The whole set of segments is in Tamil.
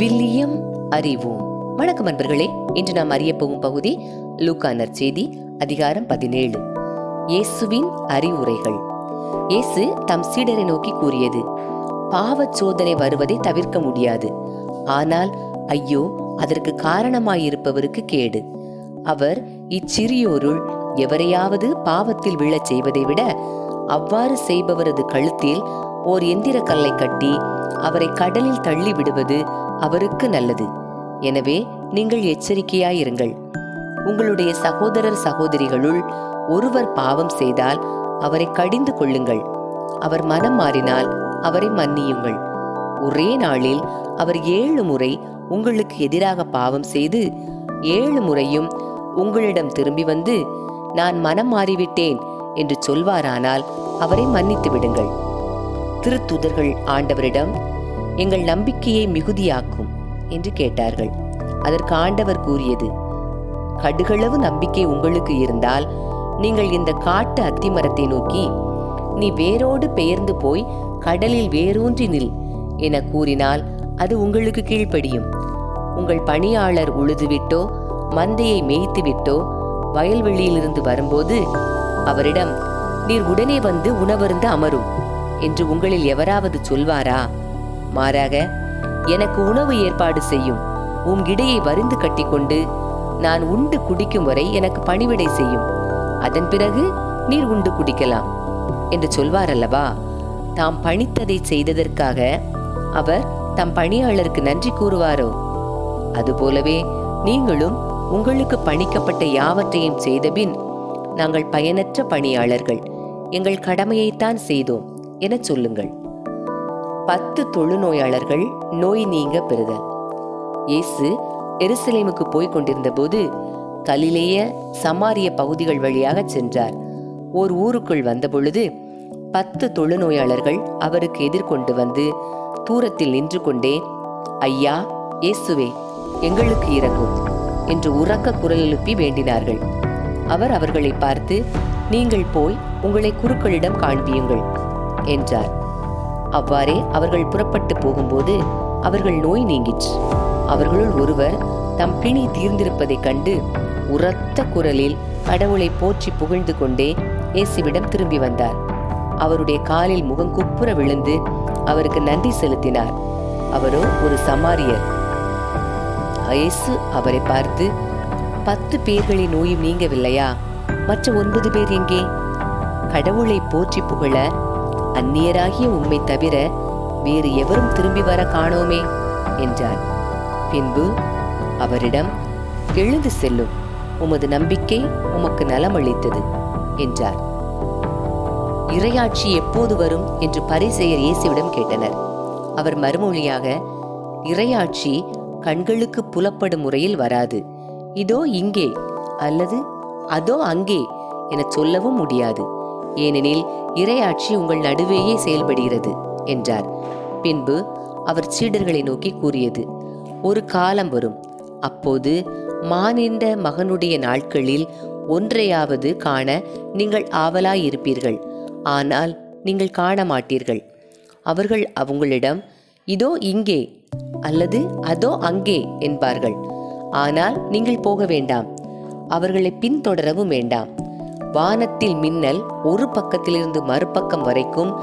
வில்லியம் அறிவோம். வணக்கம் அன்பர்களே இன்று நாம் அறிய போகும் பகுதி லூக்கா நற்செய்தி அதிகாரம் பதினேழு. இயேசுவின் அறிவுரைகள். இயேசு தம் சீடரை நோக்கி கூறியது பாவச் சோதனை வருவதை தவிர்க்க முடியாது. ஆனால் ஐயோ அதற்கு காரணமாயிருப்பவருக்கு கேடு. அவர் இச்சிறியோருள் எவரையாவது பாவத்தில் விழச் செய்வதை விட அவ்வாறு செய்பவரது கழுத்தில் ஓர் எந்திர கல்லை கட்டி அவரை கடலில் தள்ளி விடுவது அவருக்கு நல்லது. எனவே நீங்கள் எச்சரிக்கையாயிருங்கள். உங்களுடைய சகோதரர் சகோதரிகளுள் ஒருவர் பாவம் செய்தால் அவரை கடிந்து கொள்ளுங்கள். அவர் மனம் மாறினால் அவரை மன்னியுங்கள். ஒரே நாளில் அவர் ஏழு முறை உங்களுக்கு எதிராக பாவம் செய்து ஏழு முறையும் உங்களிடம் திரும்பி வந்து நான் மனம் மாறிவிட்டேன் என்று சொல்வாரானால் அவரை மன்னித்து விடுங்கள் திருத்துதர்கள் ஆண்டவரிடம் எங்கள் நம்பிக்கையை மிகுதியாக்கும் என்று கேட்டார்கள். அதற்கு ஆண்டவர் கூறியது கடுகளவு நம்பிக்கை உங்களுக்கு இருந்தால் நீங்கள் இந்த காட்டு அத்திமரத்தை நோக்கி நீ வேரோடு பெயர்ந்து போய் கடலில் வேரூன்றி நில் என கூறினால் அது உங்களுக்கு கீழ்ப்படியும். உங்கள் பணியாளர் உழுதுவிட்டோ மந்தையை மேய்த்துவிட்டோ வயல்வெளியிலிருந்து வரும்போது அவரிடம் நீர் உடனே வந்து உணவருந்து அமரும் என்று உங்களில் எவராவது சொல்வாரா? மாறாக எனக்கு உணவு ஏற்பாடு செய்யும். உம் இடையை வருந்து கட்டிக்கொண்டு நான் உண்டு குடிக்கும் வரை எனக்கு பணிவிடை செய்யும். அதன் பிறகு நீர் உண்டு குடிக்கலாம். என்று சொல்வார் அல்லவா தாம் பணித்ததை செய்ததற்காக அவர் தம் பணியாளருக்கு நன்றி கூறுவாரோ? அதுபோலவே நீங்களும் உங்களுக்கு பணிக்கப்பட்ட யாவற்றையும் செய்தபின் நாங்கள் பயனற்ற பணியாளர்கள். எங்கள் கடமையைத்தான் செய்தோம் எனச் சொல்லுங்கள். பத்து தொழுநோயாளர்கள் நோய் நீங்க பெறுதல் இயேசு எருசலேமுக்கு போய்க் கொண்டிருந்த போது கலிலேய சமாரிய பகுதிகள் வழியாக சென்றார். ஓர் ஊருக்குள் வந்தபொழுது பத்து தொழுநோயாளர்கள் அவருக்கு எதிர்கொண்டு வந்து தூரத்தில் நின்று கொண்டே ஐயா இயேசுவே எங்களுக்கு இறங்கும் என்று உறக்க குரல் எழுப்பி வேண்டினார்கள். அவர் அவர்களை பார்த்து நீங்கள் போய் உங்களை குருக்களிடம் காண்பியுங்கள் என்றார். அவ்வாறே அவர்கள் புறப்பட்டு போகும்போது அவர்கள் நோய் நீங்கிற்று. அவர்களுள் ஒருவர் தம் பிணி தீர்ந்திருப்பதைக் கண்டு உரத்த குரலில் கடவுளை போற்றி புகழ்ந்து கொண்டே இயேசுவிடம் திரும்பி வந்தார். அவருடைய காலில் முகங்குப்புற விழுந்து அவருக்கு நன்றி செலுத்தினார். அவரோ ஒரு சமாரியர். இயேசு அவரை பார்த்து பத்து பேர்களின் நோயும் நீங்கவில்லையா? மற்ற ஒன்பது பேர் எங்கே? கடவுளை போற்றி புகழ அந்நியராகிய உம்மை தவிர வேறு எவரும் திரும்பி வர காணோமே என்றார் பின்பு அவரிடம் எழுந்து செல்லும். உமது நம்பிக்கை உமக்கு நலமளித்தது என்றார். இறையாட்சி எப்போது வரும் என்று பரிசெயர் இயேசுவிடம் கேட்டனர். அவர் மறுமொழியாக இறையாட்சி கண்களுக்கு புலப்படும் முறையில் வராது. இதோ இங்கே அல்லது அதோ அங்கே என சொல்லவும் முடியாது. ஏனெனில் இரையாட்சி உங்கள் நடுவேயே செயல்படுகிறது என்றார். பின்பு அவர் சீடர்களை நோக்கி கூறியது ஒரு காலம் வரும். அப்போது மானின்ற மகனுடைய நாட்களில் ஒன்றையாவது காண நீங்கள் ஆவலாயிருப்பீர்கள். ஆனால் நீங்கள் காண மாட்டீர்கள் அவர்கள் அவங்களிடம் இதோ இங்கே அல்லது அதோ அங்கே என்பார்கள். ஆனால் நீங்கள் போக வேண்டாம். அவர்களை பின்தொடரவும் வேண்டாம். வானத்தில் மின்னல் ஒரு பக்கத்திலிருந்து மறுபக்கம் வரைக்கும்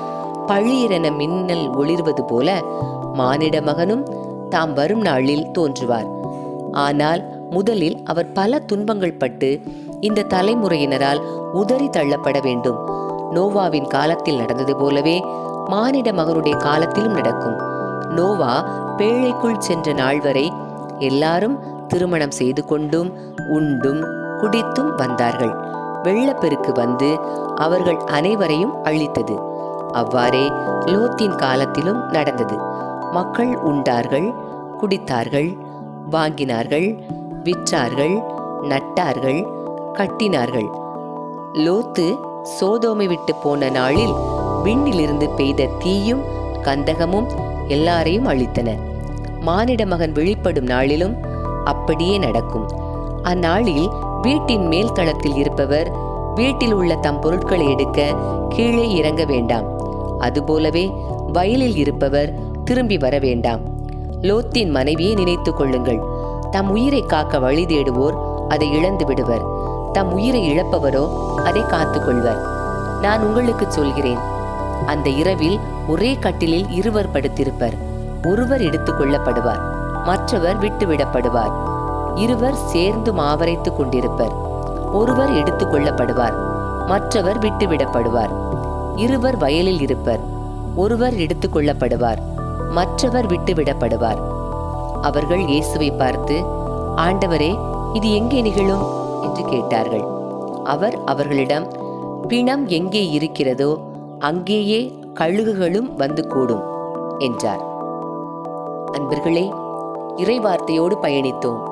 பழியிரென மின்னல் ஒளிர்வது போல மானிட மகனும் தாம் வரும் நாளில் தோன்றுவார். ஆனால் முதலில் அவர் பல துன்பங்கள் பட்டு இந்த தலைமுறையினரால் உதறி தள்ளப்பட வேண்டும். நோவாவின் காலத்தில் நடந்தது போலவே மானிட மகனுடைய காலத்திலும் நடக்கும். நோவா பேழைக்குள் சென்ற நாள் வரை எல்லாரும் திருமணம் செய்து கொண்டும் உண்டும் குடித்தும் வந்தார்கள். வெள்ளப்பெருக்கு வந்து அவர்கள் அனைவரையும் அழித்தது. அவ்வாறே லோத்தின் காலத்திலும் நடந்தது. மக்கள் உண்டார்கள் குடித்தார்கள் வாங்கினார்கள் விற்றார்கள் நட்டார்கள் கட்டினார்கள். லோத்து சோதோமை விட்டு போன நாளில் விண்ணிலிருந்து பெய்த தீயும் கந்தகமும் எல்லாரையும் அழித்தன. மானிட மகன் வெளிப்படும் நாளிலும் அப்படியே நடக்கும். அந்நாளில் வீட்டின் மேல் தளத்தில் இருப்பவர் வீட்டில் உள்ள தம் பொருட்களை எடுக்க கீழே இறங்க வேண்டாம். அதுபோலவே வயலில் இருப்பவர் திரும்பி வர வேண்டாம். லோத்தின் மனைவியை நினைத்துக் கொள்ளுங்கள். தம் உயிரை காக்க வழி தேடுவோர் அதை இழந்து விடுவர். தம் உயிரை இழப்பவரோ அதை காத்துக்கொள்வர் நான் உங்களுக்கு சொல்கிறேன். அந்த இரவில் ஒரே கட்டிலில் இருவர் படுத்திருப்பர். ஒருவர் எடுத்துக் கொள்ளப்படுவார். மற்றவர் விட்டுவிடப்படுவார். இருவர் சேர்ந்து மாவரைத்துக் கொண்டிருப்பர். ஒருவர் எடுத்துக் கொள்ளப்படுவார் மற்றவர் விட்டுவிடப்படுவார். இருவர் வயலில் இருப்பர் ஒருவர் எடுத்துக் கொள்ளப்படுவார் மற்றவர் விட்டுவிடப்படுவார். அவர்கள் இயேசுவை பார்த்து ஆண்டவரே இது எங்கே நிகழும்? என்று கேட்டார்கள். அவர் அவர்களிடம் பிணம் எங்கே இருக்கிறதோ அங்கேயே கழுகுகளும் வந்து கூடும் என்றார். அன்பர்களே இறைவார்த்தையோடு பயணித்தோம்.